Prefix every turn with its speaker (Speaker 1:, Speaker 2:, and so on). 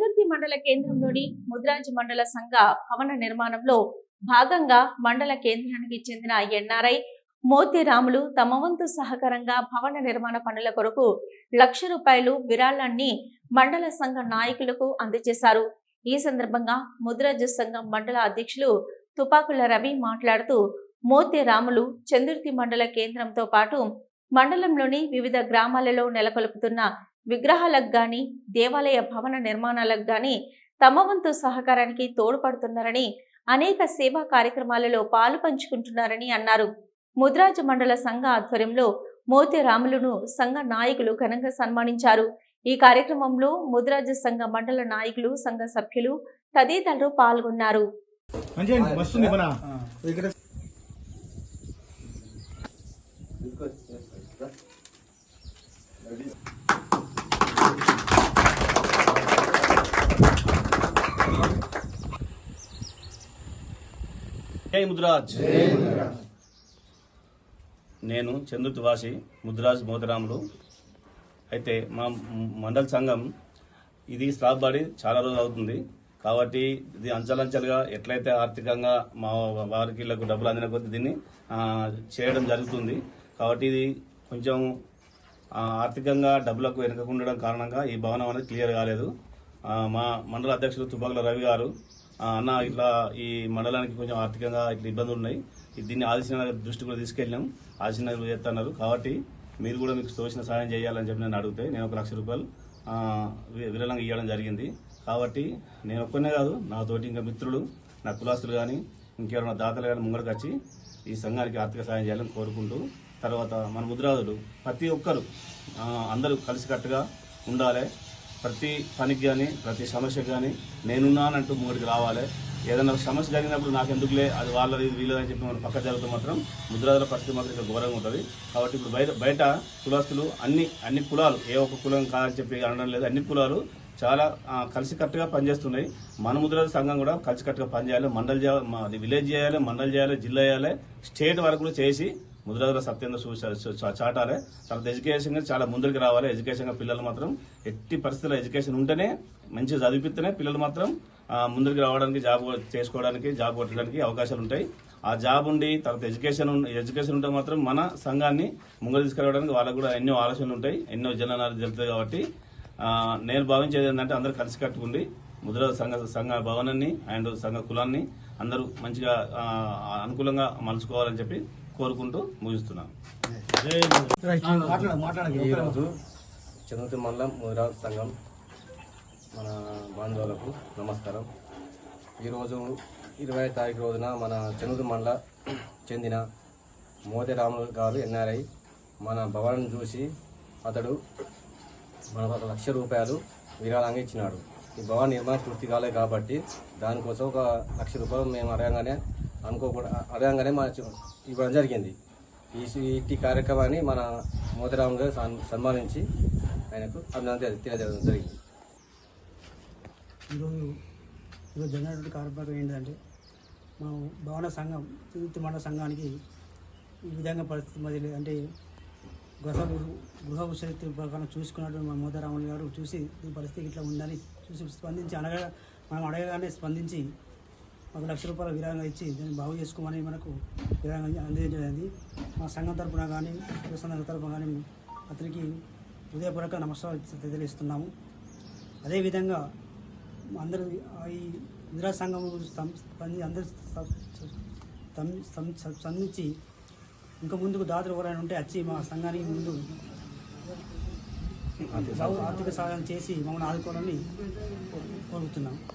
Speaker 1: చందుర్తి మండల కేంద్రంలోని ముద్రాజ్ మండల సంఘ భవన నిర్మాణంలో భాగంగా మండల కేంద్రానికి చెందిన ఎన్ఆర్ఐ మోతి రాములు తమ వంతు సహకారంగా భవన నిర్మాణ పనుల కొరకు లక్ష రూపాయలు విరాళాన్ని మండల సంఘ నాయకులకు అందజేశారు. ఈ సందర్భంగా ముద్రాజ్ సంఘం మండల అధ్యక్షులు తుపాకుల రవి మాట్లాడుతూ మోతి రాములు చందుర్తి మండల కేంద్రంతో పాటు మండలంలోని వివిధ గ్రామాలలో నెలకొల్పుతున్న విగ్రహాలకు గాని దేవాలయ భవన నిర్మాణాలకు గాని తమ వంతు సహకారానికి తోడ్పడుతున్నారని అనేక సేవా కార్యక్రమాలలో పాలు పంచుకుంటున్నారని అన్నారు. ముద్రాజ మండల సంఘ ఆధ్వర్యంలో మోతి రాములును సంఘ నాయకులు ఘనంగా సన్మానించారు. ఈ కార్యక్రమంలో ముద్రాజ సంఘ మండల నాయకులు సంఘ సభ్యులు తదితరులు పాల్గొన్నారు
Speaker 2: మంచిగా వస్తుంది మన ఇక్కడ
Speaker 3: జై ముద్రాజ్. నేను చంద్రుతివాసి ముద్రాజ్ మోతరాములు అయితే మా మండల సంఘం ఇది స్లాబ్ బాడీ చాలా రోజులు అవుతుంది. కాబట్టి ఇది అంచెలంచెలుగా ఎట్లయితే ఆర్థికంగా మా వారికి డబ్బులు అందిన కొద్దీ దీన్ని చేయడం జరుగుతుంది. కాబట్టి ఇది కొంచెం ఆర్థికంగా డబ్బులకు వెనుకకుండడం కారణంగా ఈ భవనం అనేది క్లియర్ కాలేదు. మా మండల అధ్యక్షులు తుబాకుల రవి గారు అన్న ఇట్లా ఈ మండలానికి కొంచెం ఆర్థికంగా ఇట్లా ఇబ్బందులు ఉన్నాయి. దీన్ని ఆదిశన దృష్టి కూడా తీసుకెళ్ళాం ఆదిశనగర్ చేస్తున్నారు. కాబట్టి మీరు కూడా మీకు తోచిన సహాయం చేయాలని చెప్పి నేను అడిగితే నేను ఒక లక్ష రూపాయలు విరళంగా వి- విరాళంగా ఇవ్వడం జరిగింది. కాబట్టి నేను ఒక్కనే కాదు నాతోటి ఇంకా మిత్రులు నా కులాస్తులు కానీ ఇంకెవరైనా దాతలు కానీ ముంగడికి వచ్చి ఈ సంఘానికి ఆర్థిక సహాయం చేయాలని కోరుకుంటూ తర్వాత మన ముద్రాదులు ప్రతి ఒక్కరు అందరూ కలిసికట్టుగా ఉండాలి. ప్రతి పనికి కానీ ప్రతి సమస్యకు కానీ నేనున్నానంటూ ముంగడికి రావాలి. ఏదైనా సమస్య జరిగినప్పుడు నాకు ఎందుకులే అది వాళ్ళది వీళ్ళదని చెప్పి మనం పక్క జరుగుతూ మాత్రం ముద్రాదుల పరిస్థితి మాత్రం ఇక్కడ ఘోరంగా ఉంటుంది. కాబట్టి ఇప్పుడు బయట బయట కులస్తులు అన్ని అన్ని కులాలు ఏ ఒక్క కులం కాదని చెప్పి అనడం లేదు. అన్ని కులాలు చాలా కలిసికట్టుగా పనిచేస్తున్నాయి. మన ముద్ర సంఘం కూడా కలిసికట్టుగా పనిచేయాలి. మండలి చేయాలి మా- అది విలేజ్ చేయాలి మండలి చేయాలి జిల్లా చేయాలి స్టేట్ వరకు కూడా చేసి ముద్రాదుల సత్యంగా చూ చా- చాటాలి. తర్వాత ఎడ్యుకేషన్గా చాలా ముందుకు రావాలి. ఎడ్యుకేషన్గా పిల్లలు మాత్రం ఎట్టి పరిస్థితుల్లో ఎడ్యుకేషన్ ఉంటేనే మంచిగా చదివిస్తేనే పిల్లలు మాత్రం ముందరికి ముందుకు రావడానికి జాబ్ చేసుకోవడానికి జాబ్ కొట్టడానికి అవకాశాలు ఉంటాయి. ఆ జాబ్ ఉండి తర్వాత ఎడ్యుకేషన్ ఎడ్యుకేషన్ ఉంటే మాత్రం మన సంఘాన్ని ముంగలు తీసుకురావడానికి వాళ్ళకు కూడా ఎన్నో ఆలోచనలు ఉంటాయి ఎన్నో జనాలు జరుగుతాయి కాబట్టి నేను భావించేది ఏంటంటే అందరూ కలిసి కట్టుకుండి ముద్ర సంఘ సంఘ భవనాన్ని అండ్ సంఘ కులాన్ని అందరూ మంచిగా అనుకూలంగా మలుచుకోవాలని చెప్పి కోరుకుంటూ ముగిస్తున్నాను.
Speaker 4: ఈరోజు చంద్రతి మండలం ముదిరాజ్ సంఘం మన బాంధవులకు నమస్కారం. ఈరోజు ఇరవై తారీఖు రోజున మన చంద్రతి మండల చెందిన మోతి రాములు గారు ఎన్ఆర్ఐ మన భవనం చూసి అతడు మనకు ఒక లక్ష రూపాయలు విరాళంగా ఇచ్చినాడు. ఈ భవన నిర్మాణం పూర్తి కాలేదు కాబట్టి దానికోసం ఒక లక్ష రూపాయలు మేము అడగంగానే అనుకోకుండా అడగంగానే మా ఇవ్వడం జరిగింది. ఈ ఇట్టి కార్యక్రమాన్ని మన మోతిరామ్ గారు సన్- సన్మానించి ఆయనకు అభినందన తెలియజేయడం జరిగింది.
Speaker 5: ఈరోజు ఈరోజు జరిగినటువంటి కార్యక్రమం ఏంటంటే మనం భవన సంఘం చతుర్థి మండల సంఘానికి ఈ విధంగా పరిస్థితి మధ్య అంటే గృహ గృహ చరిత్ర ప్రకారం చూసుకున్నట్టు మా మోదరాములు గారు చూసి ఈ పరిస్థితి ఇట్లా ఉందని చూసి స్పందించి అనగా మనం అడగగానే స్పందించి ఒక లక్ష రూపాయల విరాళంగా ఇచ్చి దాన్ని బాగు చేసుకోమని మనకు విరాళంగా అందించడానికి మా సంఘం తరపున కానీ సంఘం తరపున కానీ అతనికి హృదయపూర్వక నమస్కారాలు తెలియజేస్తున్నాము. అదేవిధంగా అందరూ ఈ ఇందిరా సంఘం స్పంది అందరూ స్పందించి ఇంకా ముందుకు దాతలు ఎవరైనా ఉంటే వచ్చి మా సంఘానికి ముందు ఆర్థిక సహాయం చేసి మమ్మల్ని ఆదుకోవాలని కోరుతున్నాం.